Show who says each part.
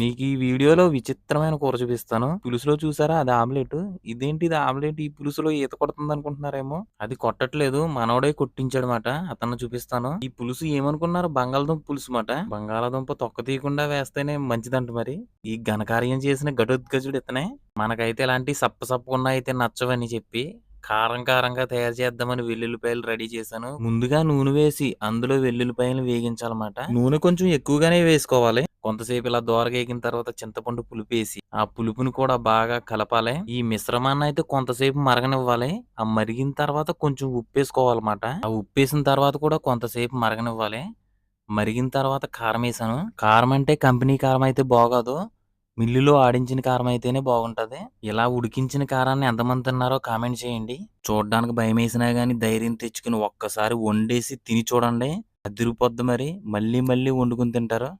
Speaker 1: మీకు ఈ వీడియోలో విచిత్రమైన కూర చూపిస్తాను. పులుసులో చూసారా? అది ఆమ్లెట్. ఇదేంటి ఇది ఆమ్లెట్? ఈ పులుసులో ఈత కొడుతుంది అనుకుంటున్నారేమో? అది కొట్టట్లేదు. మనోడే కొట్టించాడనమాట అతను చూపిస్తాను. ఈ పులుసు ఏమనుకున్నారు? బంగాళదుంప పులుసు మాట. బంగాళదుంప తొక్క తీయకుండా వేస్తేనే మంచిదంట మరి. ఈ ఘనకార్యం చేసిన గడుద్గజుడు ఇతనే. మనకైతే ఇలాంటి సప్ప సప్పకుండా అయితే నచ్చవని చెప్పి కారం కారంగా తయారు చేద్దామని వెల్లుల్లిపాయలు రెడీ చేశాను. ముందుగా నూనె వేసి అందులో వెల్లుల్లిపాయలు వేగించాలన్నమాట. నూనె కొంచెం ఎక్కువగానే వేసుకోవాలి. కొంతసేపు ఇలా దోరగేగిన తర్వాత చింతపండు పులిపేసి ఆ పులుపుని కూడా బాగా కలపాలి. ఈ మిశ్రమాన్ని అయితే కొంతసేపు మరగనివ్వాలి. ఆ మరిగిన తర్వాత కొంచెం ఉప్పేసుకోవాలన్నమాట. ఆ ఉప్పు వేసిన తర్వాత కూడా కొంతసేపు మరగనివ్వాలి. మరిగిన తర్వాత కారం వేసాను. కారం అంటే కంపెనీ కారం అయితే బాగోదు. మిల్లులో ఆడించిన కారం అయితేనే బాగుంటది. ఇలా ఉడికించిన కారాన్ని ఎంతమంది తిన్నారో కామెంట్ చేయండి. చూడడానికి భయం వేసినా కానీ ధైర్యం తెచ్చుకుని ఒక్కసారి వండేసి తిని చూడండి. అదిరిపోద్ది మరి. మళ్ళీ మళ్ళీ వండుకుని తింటారు.